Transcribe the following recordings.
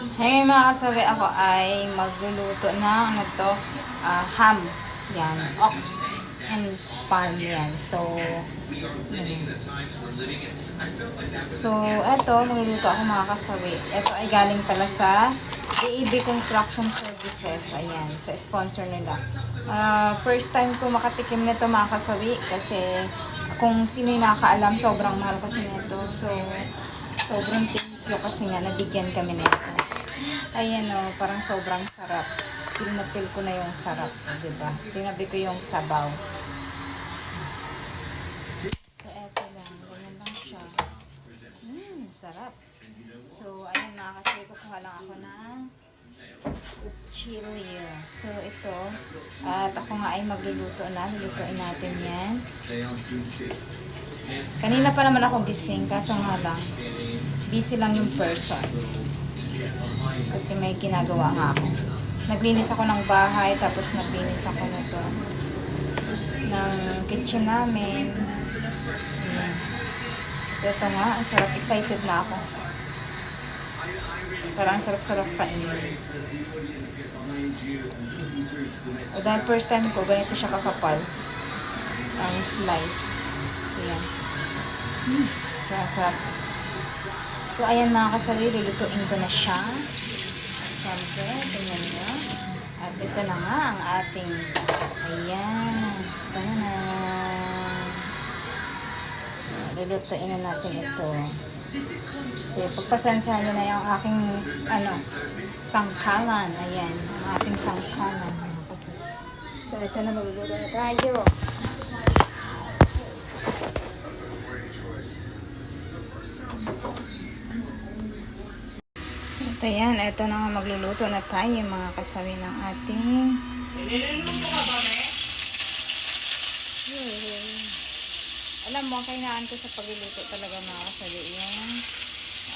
Hey mga kasabi, ako ay magluluto ng ano to, ah, ham. Yan, ox and palm yan. So, yun. So, eto, magluluto ako mga kasabi. Eto ay galing pala sa AEB Construction Services. Ayan, sa sponsor nila. Ah, first time ko makatikim nito mga kasabi kasi kung sino yung nakakaalam, sobrang mahal kasi nito. So, sobrang thank you kasi nga nabigyan kami nito. Ayan o, parang sobrang sarap. Feel ko na yung sarap, di ba? Tinabi ko yung sabaw. So, eto lang. Ganyan lang siya. Mmm, sarap. So, ayun na, kasi kukuha lang ako ng chili. So, ito. At ako nga ay magluluto na. Lulutuin natin yan. Kanina pa naman ako gising, kaso nga lang, busy lang yung person. Kasi may ginagawa nga ako. Naglinis ako ng bahay, tapos naglinis ako na to ng kitchen namin. Kasi ito nga, ang sarap. Excited na ako. Parang ang sarap-sarap kainin. O dahil first time ko, ganito siya kakapal. Ang slice. So, yan. Kaya sarap. So, ayan mga kasali, lulutuin ko na siya. At syempre, tingnan nyo. At ito na nga ang ating, ayan, ito na. Lulutuin na natin ito. So, pagpasensahan nyo na yung aking, ano, sangkalan. Ayan, ang ating sangkalan. So, ito na, magluluto na tayo. Ito yan, ito na magluluto na tayo mga kasawi ng ating alam mo, kainaan ko sa pagluluto talaga mga kasawi yung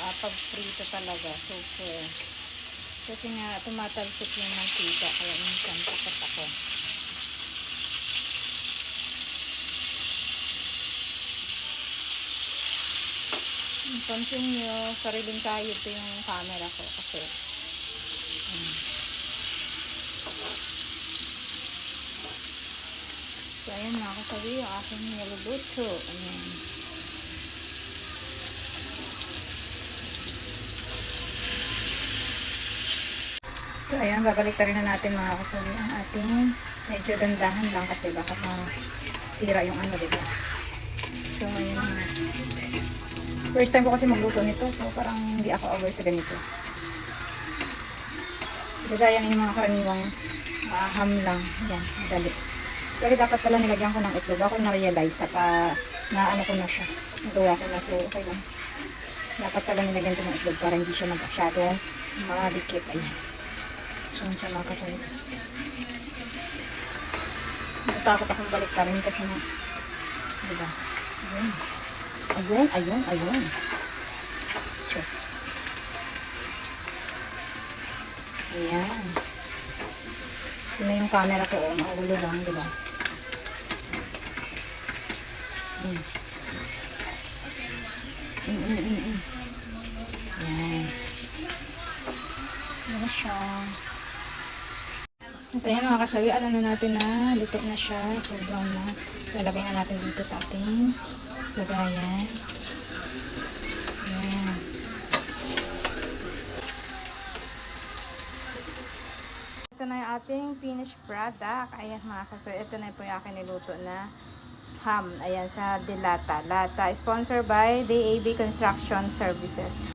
ah, pagprito talaga, super. Kasi nga tumatalsik yung mantika kaya minsan takot ako Pansin nyo, sariling tayo ito yung camera ko kasi um, So, ayan mga kasabi, yung aking niluluto. Ayan. So, ayan, babalik na rin na natin mga kasabi ang ating medyo dandahan lang kasi baka sira yung ano, diba? So, ayan na. First time ko kasi magluto nito, so parang hindi ako aware sa ganito. Gagaya ng mga karaniwang uh, ham lang. Yan, madali. Pero dapat pala nilagyan ko ng itlog. Ako na-realize na pa, na ano ko na siya. Nagawa ko na, so okay lang. Dapat pala nilagyan ko ng itlog para hindi siya magkasyado makadikit. Ayan. So, siya mga katulad. Natakot akong balik pa rin kasi na, diba? Ayan. Ayun, ayun, ayun. Diyos. Ayan. Ito yung camera ko, oh. Maulo lang, di ba? Mm. Mm, mm, mm, mm. Ayan. Ayan siya. Ito yan mga kasawi, alam na natin na luto na siya. So, brown na. Lalagay na natin dito sa ating lagayan. Ayan. Ito na yung ating finished product. Ayan mga kasawi, ito na po yung aking niluto na ham. Ayan sa Delata. Lata. Sponsored by DAB Construction Services.